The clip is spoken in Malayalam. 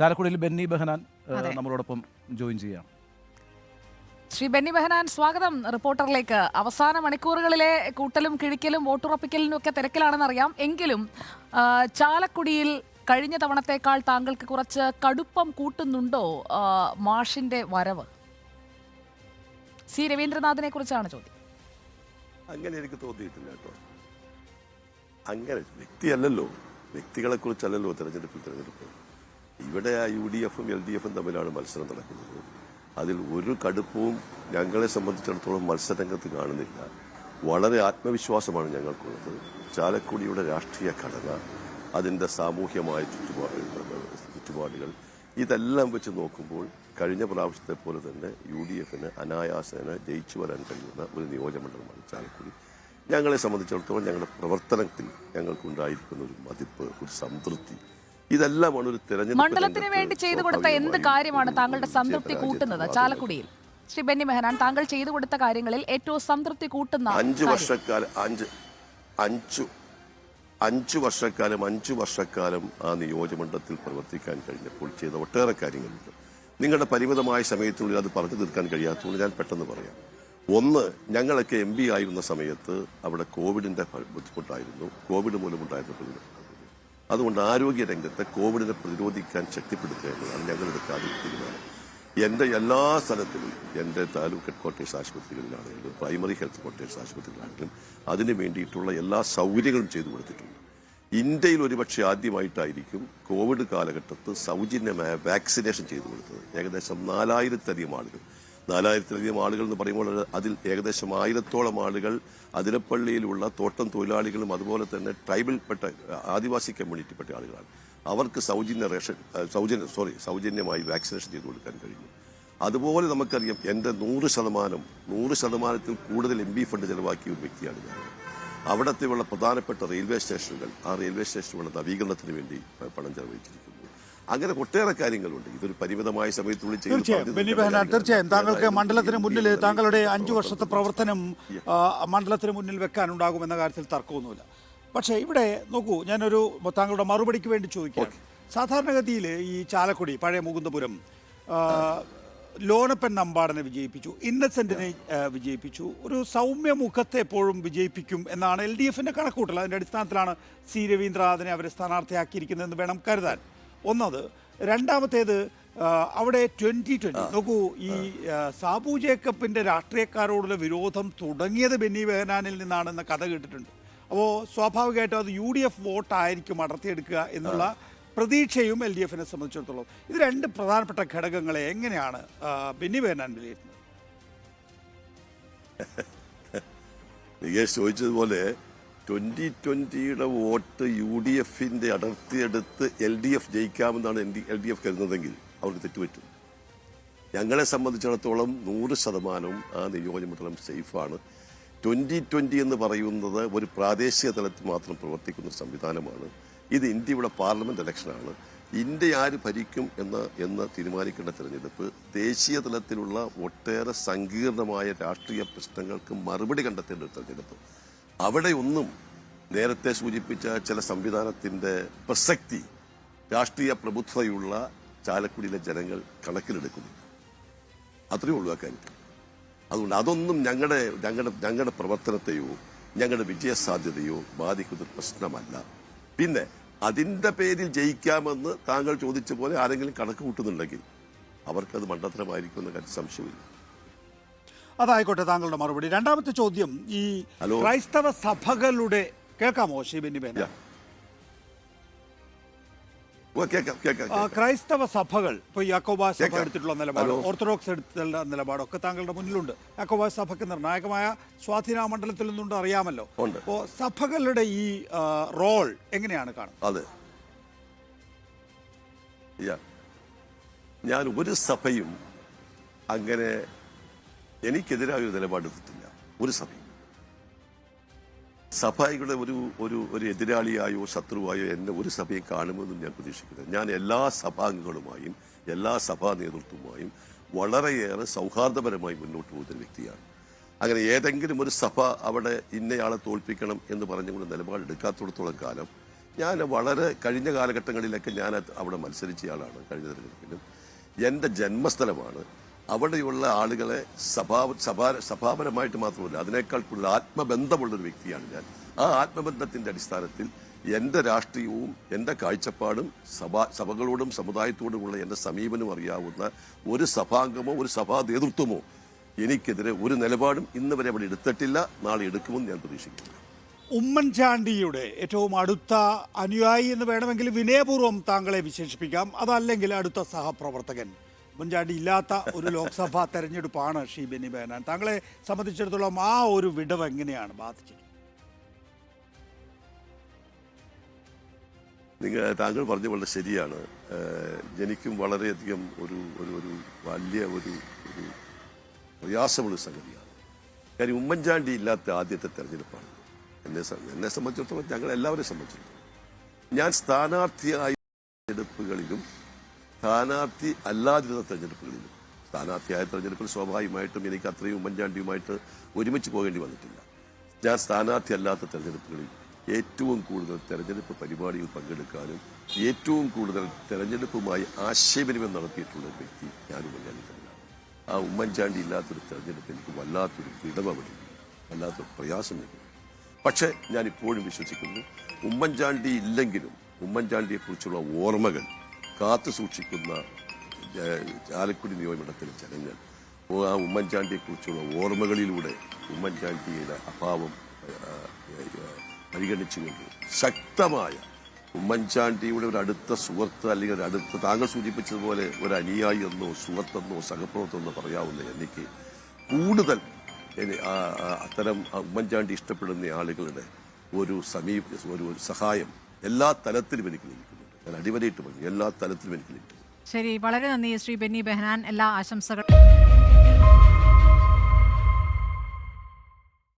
ചാലക്കുടിയിൽ ബെന്നി ബെഹനാൻ നമ്മളോടൊപ്പം ജോയിൻ ചെയ്യാം. ശ്രീ ബെന്നി ബെഹനാൻ സ്വാഗതം റിപ്പോർട്ടറിലേക്ക്. അവസാന മണിക്കൂറുകളിലെ കൂട്ടലും കിഴിക്കലും വോട്ടുറപ്പിക്കലിനും ഒക്കെ തിരക്കിലാണെന്നറിയാം എങ്കിലും ചാലക്കുടിയിൽ കഴിഞ്ഞ തവണത്തേക്കാൾ താങ്കൾക്ക് കുറച്ച് കടുപ്പം കൂട്ടുന്നുണ്ടോ മാഷിന്റെ വരവ്? സി രവീന്ദ്രനാഥിനെ കുറിച്ചാണ് ചോദ്യം. അങ്ങനെ എനിക്ക് തോന്നിയിട്ടില്ല കേട്ടോ. അങ്ങനെ വ്യക്തിയല്ലല്ലോ. വ്യക്തികളെ കുറിച്ചല്ലല്ലോ തെരഞ്ഞെടുപ്പിൽ തെരഞ്ഞെടുപ്പ്. ഇവിടെ ആ യു ഡി എഫും എൽ ഡി എഫും തമ്മിലാണ് മത്സരം നടക്കുന്നത്. അതിൽ ഒരു കടുപ്പവും ഞങ്ങളെ സംബന്ധിച്ചിടത്തോളം മത്സരരംഗത്ത് കാണുന്നില്ല. വളരെ ആത്മവിശ്വാസമാണ് ഞങ്ങൾക്കുള്ളത്. ചാലക്കുടിയുടെ രാഷ്ട്രീയ ഘടന അതിന്റെ സാമൂഹ്യമായ ചുറ്റുപാടുകൾ ചുറ്റുപാടുകൾ ഇതെല്ലാം വെച്ച് നോക്കുമ്പോൾ കഴിഞ്ഞ പ്രാവശ്യത്തെ പോലെ തന്നെ യു ഡി എഫിന് അനായാസേന ജയിച്ചു വരാൻ കഴിയുന്ന ഒരു നിയോജകമണ്ഡലമാണ് ചാലക്കുടി. ഞങ്ങളെ സംബന്ധിച്ചിടത്തോളം ഞങ്ങളുടെ പ്രവർത്തനത്തിൽ ഞങ്ങൾക്കുണ്ടായിരിക്കുന്ന ഒരു മതിപ്പ് ഒരു സംതൃപ്തി ഇതെല്ലാമാണ് ഒരു തെരഞ്ഞെടുപ്പ് മണ്ഡലത്തിന് വേണ്ടി ചെയ്തു കൊടുത്ത എന്ത് കാര്യമാണ് താങ്കളുടെ സംതൃപ്തി കൂട്ടുന്നത് ചാലക്കുടിയിൽ? ശ്രീ ബെന്നി മെഹനാൻ താങ്കൾ ചെയ്തു കൊടുത്ത കാര്യങ്ങളിൽ ഏറ്റവും സംതൃപ്തി കൂട്ടുന്ന അഞ്ചു വർഷക്കാലം അഞ്ച് അഞ്ചു അഞ്ചു വർഷക്കാലം അഞ്ചു വർഷക്കാലം ആ നിയോജകമണ്ഡലത്തിൽ പ്രവർത്തിക്കാൻ കഴിഞ്ഞപ്പോൾ ചെയ്ത ഒട്ടേറെ കാര്യങ്ങളുണ്ട്. നിങ്ങളുടെ പരിമിതമായ സമയത്തിനുള്ളിൽ അത് പറഞ്ഞു തീർക്കാൻ കഴിയാത്തതുകൊണ്ട് ഞാൻ പെട്ടെന്ന് പറയാം. ഒന്ന് ഞങ്ങളൊക്കെ എം പി ആയിരുന്ന സമയത്ത് അവിടെ കോവിഡിന്റെ ബുദ്ധിമുട്ടായിരുന്നു. കോവിഡ് മൂലമുണ്ടായിരുന്ന ബുദ്ധിമുട്ട്. അതുകൊണ്ട് ആരോഗ്യ രംഗത്ത് കോവിഡിനെ പ്രതിരോധിക്കാൻ ശക്തിപ്പെടുത്തുക എന്നതാണ് ഞങ്ങൾ എടുക്കാതെ തീരുമാനം. എന്റെ എല്ലാ സ്ഥലത്തിലും എന്റെ താലൂക്ക് ഹെഡ് ക്വാർട്ടേഴ്സ് ആശുപത്രികളിലാണെങ്കിലും പ്രൈമറി ഹെൽത്ത് ക്വാർട്ടേഴ്സ് ആശുപത്രികളിലാണെങ്കിലും അതിന് വേണ്ടിയിട്ടുള്ള എല്ലാ സൗകര്യങ്ങളും ചെയ്തു കൊടുത്തിട്ടുണ്ട്. ഇന്ത്യയിൽ ഒരുപക്ഷെ ആദ്യമായിട്ടായിരിക്കും കോവിഡ് കാലഘട്ടത്ത് സൗജന്യമായ വാക്സിനേഷൻ ചെയ്തു കൊടുത്തത്. ഏകദേശം നാലായിരത്തധികം ആളുകൾ നാലായിരത്തിലധികം ആളുകൾ എന്ന് പറയുമ്പോൾ അതിൽ ഏകദേശം ആയിരത്തോളം ആളുകൾ അതിരപ്പള്ളിയിലുള്ള തോട്ടം തൊഴിലാളികളും അതുപോലെ തന്നെ ട്രൈബൽപ്പെട്ട ആദിവാസി കമ്മ്യൂണിറ്റിപ്പെട്ട ആളുകളാണ്. അവർക്ക് സൗജന്യ റേഷൻ സൗജന്യ സോറി സൗജന്യമായി വാക്സിനേഷൻ ചെയ്തു കൊടുക്കാൻ കഴിഞ്ഞു അതുപോലെ നമുക്കറിയാം എന്റെ നൂറ് ശതമാനം നൂറ് ശതമാനത്തിൽ കൂടുതൽ എം ബി ഫണ്ട് ചെലവാക്കിയ ഒരു വ്യക്തിയാണ് ഞാൻ. അവിടത്തെയുള്ള പ്രധാനപ്പെട്ട റെയിൽവേ സ്റ്റേഷനുകൾ ആ റെയിൽവേ സ്റ്റേഷനുകളുടെ നവീകരണത്തിന് വേണ്ടി പണം ചെലവഴിച്ചിരിക്കുന്നു. അങ്ങനെ ഒട്ടേറെ കാര്യങ്ങളുണ്ട്. ഇതൊരു പരിമിതമായ സമയത്തുള്ളിൽ തീർച്ചയായും. താങ്കൾക്ക് മണ്ഡലത്തിന് മുന്നിൽ താങ്കളുടെ അഞ്ചു വർഷത്തെ പ്രവർത്തനം മണ്ഡലത്തിന് മുന്നിൽ വെക്കാനുണ്ടാകുമെന്ന കാര്യത്തിൽ തർക്കമൊന്നുമില്ല. പക്ഷേ ഇവിടെ നോക്കൂ ഞാനൊരു താങ്കളുടെ മറുപടിക്ക് വേണ്ടി ചോദിക്കാം. സാധാരണഗതിയിൽ ഈ ചാലക്കുടി പഴയ മുകുന്ദപുരം ലോനപ്പൻ നമ്പാടനെ വിജയിപ്പിച്ചു ഇന്നസെന്റിനെ വിജയിപ്പിച്ചു. ഒരു സൗമ്യ മുഖത്തെ എപ്പോഴും വിജയിപ്പിക്കും എന്നാണ് എൽ ഡി എഫിന്റെ കണക്കൂട്ടൽ. അതിന്റെ അടിസ്ഥാനത്തിലാണ് സി രവീന്ദ്രനാഥിനെ അവരെ സ്ഥാനാർത്ഥിയാക്കിയിരിക്കുന്നതെന്ന് വേണം കരുതാൻ. ഒന്നത് രണ്ടാമത്തേത് അവിടെ ട്വന്റി ട്വന്റി നോക്കൂ ഈ സാബു ജേക്കബിന്റെ രാഷ്ട്രീയക്കാരോടുള്ള വിരോധം തുടങ്ങിയത് ബെന്നി ബെഹനാനിൽ നിന്നാണെന്ന കഥ കേട്ടിട്ടുണ്ട്. അപ്പോൾ സ്വാഭാവികമായിട്ടും അത് യു ഡി എഫ് വോട്ടായിരിക്കും അടർത്തിയെടുക്കുക എന്നുള്ള പ്രതീക്ഷയും എൽ ഡി എഫിനെ സംബന്ധിച്ചിടത്തോളം. ഇത് രണ്ട് പ്രധാനപ്പെട്ട ഘടകങ്ങളെ എങ്ങനെയാണ് ബിന്നി ബെഹനാൻ വിലയിരുത്തുന്നത്? ചോദിച്ചതുപോലെ ട്വന്റി ട്വന്റിയുടെ വോട്ട് യു ഡി എഫിന്റെ അടർത്തിയെടുത്ത് എൽ ഡി എഫ് ജയിക്കാമെന്നാണ് എൽ ഡി എഫ് കരുതുന്നതെങ്കിൽ അവർക്ക് തെറ്റുപറ്റും. ഞങ്ങളെ സംബന്ധിച്ചിടത്തോളം നൂറ് ശതമാനവും ആ നിയോജകമണ്ഡലം സേഫാണ്. ട്വന്റി ട്വന്റി എന്ന് പറയുന്നത് ഒരു പ്രാദേശിക തലത്തിൽ മാത്രം പ്രവർത്തിക്കുന്ന സംവിധാനമാണ്. ഇത് ഇന്ത്യയുടെ പാർലമെന്റ് ഇലക്ഷനാണ്. ഇന്ത്യ ആര് ഭരിക്കും എന്ന് എന്ന് തീരുമാനിക്കേണ്ട തെരഞ്ഞെടുപ്പ് ദേശീയ തലത്തിലുള്ള ഒട്ടേറെ സങ്കീർണമായ രാഷ്ട്രീയ പ്രശ്നങ്ങൾക്ക് മറുപടി കണ്ടെത്തേണ്ട ഒരു തെരഞ്ഞെടുപ്പ്. അവിടെ ഒന്നും നേരത്തെ സൂചിപ്പിച്ച ചില സംവിധാനത്തിന്റെ പ്രസക്തി രാഷ്ട്രീയ പ്രബുദ്ധതയുള്ള ചാലക്കുടിയിലെ ജനങ്ങൾ കണക്കിലെടുക്കുന്നു അത്രയേ കാര്യം. അതുകൊണ്ട് അതൊന്നും ഞങ്ങളുടെ ഞങ്ങളുടെ ഞങ്ങളുടെ പ്രവർത്തനത്തെയോ ഞങ്ങളുടെ വിജയസാധ്യതയോ ബാധിക്കുന്ന പ്രശ്നമല്ല. പിന്നെ അതിന്റെ പേരിൽ ജയിക്കാമെന്ന് താങ്കൾ ചോദിച്ച പോലെ ആരെങ്കിലും കണക്ക് കൂട്ടുന്നുണ്ടെങ്കിൽ അവർക്കത് മണ്ടത്തരമായിരിക്കുമെന്ന കാര്യം സംശയമില്ല. അതായിക്കോട്ടെ താങ്കളുടെ മറുപടി. രണ്ടാമത്തെ ചോദ്യം ഈ ക്രൈസ്തവ സഭകളുടെ കേൾക്കാമോ ശ്രീ ക്രൈസ്തവ സഭകൾ ഇപ്പൊ യാക്കോബ സഭ എടുത്തിട്ടുള്ള നിലപാട് ഓർത്തഡോക്സ് എടുത്തിട്ടുള്ള നിലപാടൊക്കെ താങ്കളുടെ മുന്നിലുണ്ട്. യാക്കോബ സഭയ്ക്ക് നിർണായകമായ സ്വാധീന മണ്ഡലത്തിൽ നിന്നുണ്ട് അറിയാമല്ലോ. അപ്പോ സഭകളുടെ ഈ റോൾ എങ്ങനെയാണ് കാണുന്നത്? അതെ. ഞാൻ ഒരു സഭയും അങ്ങനെ എനിക്കെതിരായ ഒരു നിലപാടെടുത്തിട്ടില്ല ഒരു സഭയും. സഭയുടെ ഒരു ഒരു ഒരു എതിരാളിയായോ ശത്രുവായോ എന്നെ ഒരു സഭയെ കാണുമെന്നും ഞാൻ പ്രതീക്ഷിക്കുന്നത് ഞാൻ എല്ലാ സഭാംഗങ്ങളുമായും എല്ലാ സഭാ നേതൃത്വവുമായും വളരെയേറെ സൗഹാർദ്ദപരമായി മുന്നോട്ട് പോകുന്ന വ്യക്തിയാണ്. അങ്ങനെ ഏതെങ്കിലും ഒരു സഭ അവിടെ ഇന്നയാളെ തോൽപ്പിക്കണം എന്ന് പറഞ്ഞുകൊണ്ട് നിലപാടെടുക്കാത്തിടത്തോളം കാലം ഞാൻ വളരെ കഴിഞ്ഞ കാലഘട്ടങ്ങളിലൊക്കെ ഞാൻ അവിടെ മത്സരിച്ചയാളാണ് കഴിഞ്ഞ തെരഞ്ഞെടുപ്പിലും. എന്റെ ജന്മസ്ഥലമാണ് അവിടെയുള്ള ആളുകളെ സഭാ സഭാ സഭാപരമായിട്ട് മാത്രമല്ല അതിനേക്കാൾ കൂടുതൽ ആത്മബന്ധമുള്ളൊരു വ്യക്തിയാണ് ഞാൻ. ആ ആത്മബന്ധത്തിന്റെ അടിസ്ഥാനത്തിൽ എന്റെ രാഷ്ട്രീയവും എന്റെ കാഴ്ചപ്പാടും സഭാ സഭകളോടും സമുദായത്തോടുമുള്ള എന്റെ സമീപനം അറിയാവുന്ന ഒരു സഭാംഗമോ ഒരു സഭാ നേതൃത്വമോ എനിക്കെതിരെ ഒരു നിലപാടും ഇന്ന് വരെ അവിടെ എടുത്തിട്ടില്ല. നാളെ എടുക്കുമെന്ന് ഞാൻ പ്രതീക്ഷിക്കുന്നു. ഉമ്മൻചാണ്ടിയുടെ ഏറ്റവും അടുത്ത അനുയായി എന്ന് വേണമെങ്കിൽ വിനയപൂർവം താങ്കളെ വിശേഷിപ്പിക്കാം. അതല്ലെങ്കിൽ അടുത്ത സഹപ്രവർത്തകൻ. ഉമ്മൻചാണ്ടി ഇല്ലാത്ത ഒരു ലോക്സഭാ തെരഞ്ഞെടുപ്പാണ് ഷീ ബെന്നി ബെഹനാൻ താങ്കളെ സംബന്ധിച്ചിടത്തോളം ആ ഒരു വിടവ് എങ്ങനെയാണ് ബാധിച്ചത്? നിങ്ങൾ താങ്കൾ പറഞ്ഞ വളരെ ശരിയാണ്. എനിക്കും വളരെയധികം ഒരു ഒരു ഒരു വലിയ ഒരു ഒരു പ്രയാസമുള്ള സംഗതിയാണ്. കാര്യം ഉമ്മൻചാണ്ടി ഇല്ലാത്ത ആദ്യത്തെ തെരഞ്ഞെടുപ്പാണ്. എന്നെ എന്നെ സംബന്ധിച്ചിടത്തോളം ഞങ്ങൾ എല്ലാവരെയും സംബന്ധിച്ചിടത്തോളം. ഞാൻ സ്ഥാനാർത്ഥിയായ തെരഞ്ഞെടുപ്പുകളിലും സ്ഥാനാർത്ഥി അല്ലാതിരുന്ന തെരഞ്ഞെടുപ്പുകളിലും. സ്ഥാനാർത്ഥിയായ തെരഞ്ഞെടുപ്പിൽ സ്വാഭാവികമായിട്ടും എനിക്ക് അത്രയും ഉമ്മൻചാണ്ടിയുമായിട്ട് ഒരുമിച്ച് പോകേണ്ടി വന്നിട്ടില്ല. ഞാൻ സ്ഥാനാർത്ഥി അല്ലാത്ത തെരഞ്ഞെടുപ്പുകളിൽ ഏറ്റവും കൂടുതൽ തെരഞ്ഞെടുപ്പ് പരിപാടിയിൽ പങ്കെടുക്കാനും ഏറ്റവും കൂടുതൽ തെരഞ്ഞെടുപ്പുമായി ആശയവിനിമയം നടത്തിയിട്ടുള്ള ഒരു വ്യക്തി ഞാൻ ഉമ്മൻചാണ്ടി തന്നെയാണ്. ആ ഉമ്മൻചാണ്ടി ഇല്ലാത്തൊരു തെരഞ്ഞെടുപ്പ് എനിക്ക് വല്ലാത്തൊരു വിടവവിടെ വല്ലാത്തൊരു പ്രയാസം എനിക്ക്. പക്ഷേ ഞാൻ ഇപ്പോഴും വിശ്വസിക്കുന്നു ഉമ്മൻചാണ്ടി ഇല്ലെങ്കിലും ഉമ്മൻചാണ്ടിയെക്കുറിച്ചുള്ള ഓർമ്മകൾ കാത്തു സൂക്ഷിക്കുന്ന ചാലക്കുടി നിയമമണ്ഡലത്തിലെ ജനങ്ങൾ. ആ ഉമ്മൻചാണ്ടിയെ കുറിച്ചുള്ള ഓർമ്മകളിലൂടെ ഉമ്മൻചാണ്ടിയുടെ അഭാവം പരിഗണിച്ചുകൊണ്ട് ശക്തമായ ഉമ്മൻചാണ്ടിയുടെ ഒരു അടുത്ത സുഹൃത്ത് അല്ലെങ്കിൽ ഒരു അടുത്ത താങ്കൾ സൂചിപ്പിച്ചതുപോലെ ഒരു അനുയായി എന്നോ സുഹൃത്തെന്നോ സഹപ്രവർത്തമെന്നോ പറയാവുന്ന എനിക്ക് കൂടുതൽ അത്തരം ഉമ്മൻചാണ്ടി ഇഷ്ടപ്പെടുന്ന ആളുകളുടെ ഒരു സമീപ ഒരു സഹായം എല്ലാ തലത്തിലും എനിക്ക് ലഭിക്കുന്നുണ്ട് ഞാൻ അടിവരയിട്ട് പറഞ്ഞു. എല്ലാ തലത്തിലും എനിക്ക് ലഭിക്കും ശരി വളരെ നന്ദി ശ്രീ ബെന്നി ബെഹനാൻ എല്ലാ ആശംസകളും